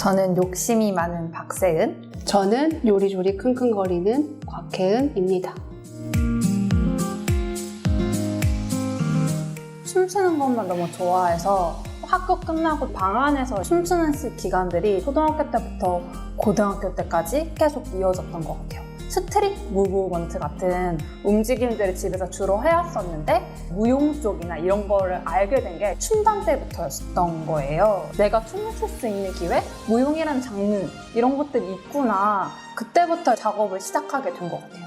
저는 욕심이 많은 박세은. 저는 요리조리 킁킁거리는 곽혜은입니다. 춤추는 것만 너무 좋아해서 학교 끝나고 방 안에서 춤추는 시- 기간들이 초등학교 때부터 고등학교 때까지 계속 이어졌던 것 같아요. 스트릿 무브먼트 같은 움직임들을 집에서 주로 해왔었는데 무용 쪽이나 이런 거를 알게 된 게 춤단 때부터였던 거예요. 내가 춤을 출 수 있는 기회? 무용이라는 장르 이런 것들이 있구나. 그때부터 작업을 시작하게 된 것 같아요.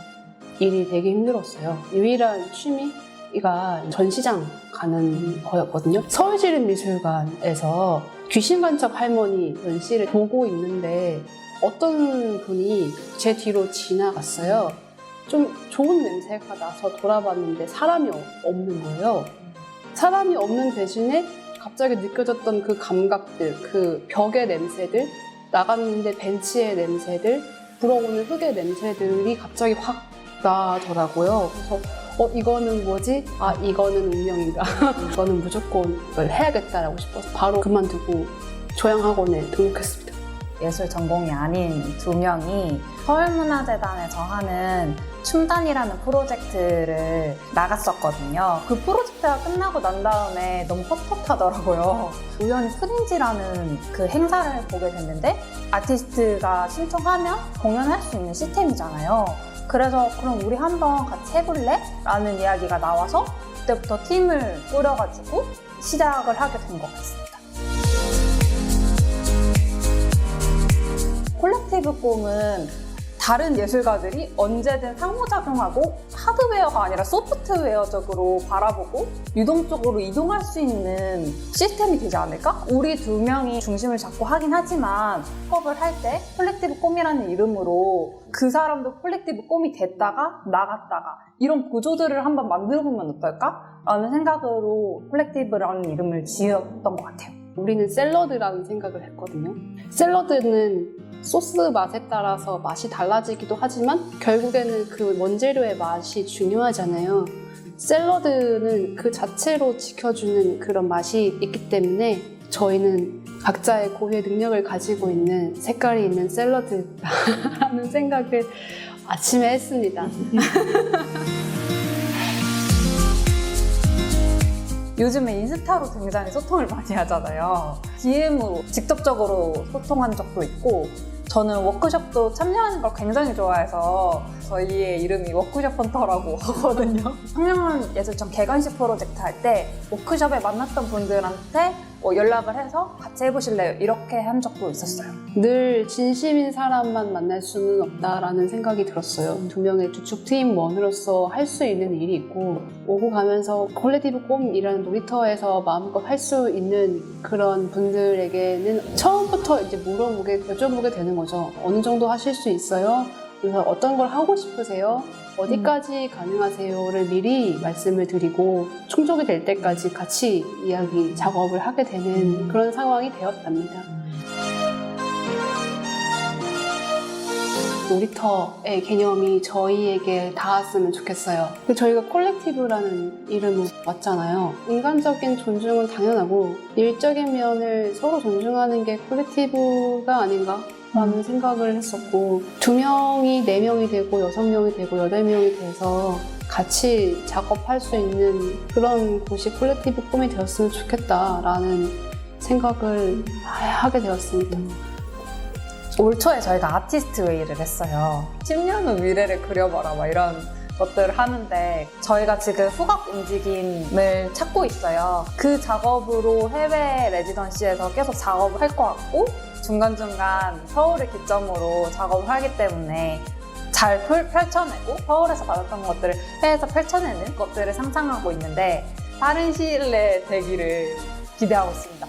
일이 되게 힘들었어요. 유일한 취미가 전시장 가는 거였거든요. 서울시립미술관에서 귀신간첩 할머니 전시를 보고 있는데 어떤 분이 제 뒤로 지나갔어요. 좀 좋은 냄새가 나서 돌아봤는데 사람이 어- 없는 거예요. 사람이 없는 대신에 갑자기 느껴졌던 그 감각들, 그 벽의 냄새들, 나갔는데 벤치의 냄새들, 불어오는 흙의 냄새들이 갑자기 확 나더라고요. 그래서 어 이거는 뭐지? 아 이거는 운명인가? 이거는 무조건 해야겠다라고 싶어서 바로 그만두고 조향학원에 등록했습니다. 예술 전공이 아닌 두 명이 서울문화재단에서 하는 춤단이라는 프로젝트를 나갔었거든요. 그 프로젝트가 끝나고 난 다음에 너무 헛헛하더라고요. 우연히 프린지라는 그 행사를 보게 됐는데 아티스트가 신청하면 공연할 수 있는 시스템이잖아요. 그래서 그럼 우리 한번 같이 해볼래? 라는 이야기가 나와서 그때부터 팀을 꾸려가지고 시작을 하게 된 것 같습니다. 콜렉티브 꿈은 다른 예술가들이 언제든 상호작용하고 하드웨어가 아니라 소프트웨어적으로 바라보고 유동적으로 이동할 수 있는 시스템이 되지 않을까? 우리 두 명이 중심을 잡고 하긴 하지만 수업을 할 때 콜렉티브 꿈이라는 이름으로 그 사람도 콜렉티브 꿈이 됐다가 나갔다가 이런 구조들을 한번 만들어 보면 어떨까? 라는 생각으로 콜렉티브라는 이름을 지었던 것 같아요. 우리는 샐러드라는 생각을 했거든요. 샐러드는 소스 맛에 따라서 맛이 달라지기도 하지만 결국에는 그 원재료의 맛이 중요하잖아요. 샐러드는 그 자체로 지켜주는 그런 맛이 있기 때문에 저희는 각자의 고유의 능력을 가지고 있는 색깔이 있는 샐러드라는 생각을 아침에 했습니다. 요즘에 인스타로 굉장히 소통을 많이 하잖아요. DM으로 직접적으로 소통한 적도 있고, 저는 워크숍도 참여하는 걸 굉장히 좋아해서 저희의 이름이 워크숍 헌터라고 하거든요. 청량한 예술청 개관식 프로젝트 할 때 워크숍에 만났던 분들한테 뭐 연락을 해서 같이 해보실래요? 이렇게 한 적도 있었어요. 늘 진심인 사람만 만날 수는 없다라는 생각이 들었어요. 두 명의 주축 팀원으로서 할 수 있는 일이 있고 오고 가면서 콜렉티브 꼼이라는 놀이터에서 마음껏 할 수 있는 그런 분들에게는 처음부터 이제 물어보게 여쭤보게 되는 거죠. 어느 정도 하실 수 있어요? 그래서 어떤 걸 하고 싶으세요? 어디까지 가능하세요를 미리 말씀을 드리고 충족이 될 때까지 같이 이야기 작업을 하게 되는 그런 상황이 되었답니다. 놀이터의 개념이 저희에게 닿았으면 좋겠어요. 저희가 콜렉티브라는 이름을 왔잖아요. 인간적인 존중은 당연하고 일적인 면을 서로 존중하는 게 콜렉티브가 아닌가? 라는 생각을 했었고 두 명이 네 명이 되고 여섯 명이 되고 여덟 명이 돼서 같이 작업할 수 있는 그런 곳이 콜렉티브 꿈이 되었으면 좋겠다라는 생각을 하게 되었습니다. 올 초에 저희가 아티스트 웨이를 했어요. 10년 후 미래를 그려봐라 막 이런 것들을 하는데 저희가 지금 후각 움직임을 찾고 있어요. 그 작업으로 해외 레지던시에서 계속 작업을 할 것 같고 중간중간 서울을 기점으로 작업을 하기 때문에 잘 펼- 펼쳐내고 서울에서 받았던 것들을 해외에서 펼쳐내는 것들을 상상하고 있는데 빠른 시일 내에 되기를 기대하고 있습니다.